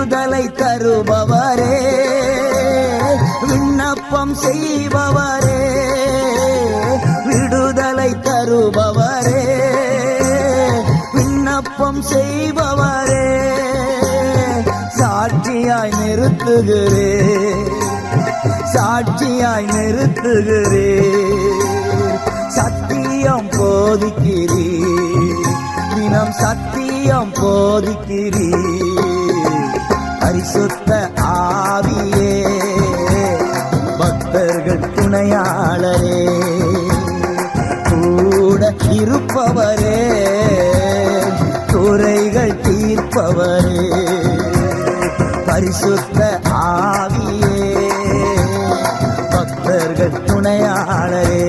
விடுதலை தருபவரே விண்ணப்பம் செய்பவரே விடுதலை தருபவரே விண்ணப்பம் செய்பவரே சாட்சியாய் நிறுத்துகிறே சாட்சியாய் நிறுத்துகிறே சத்தியம் போதிக்கிறீ தினம் சத்தியம் போதிக்கிறீ பரிசுத்த ஆவியே பக்தர்கள் துணையாளரே கூட இருப்பவரே துறைகள் தீர்ப்பவரே பரிசுத்த ஆவியே பக்தர்கள் துணையாளரே.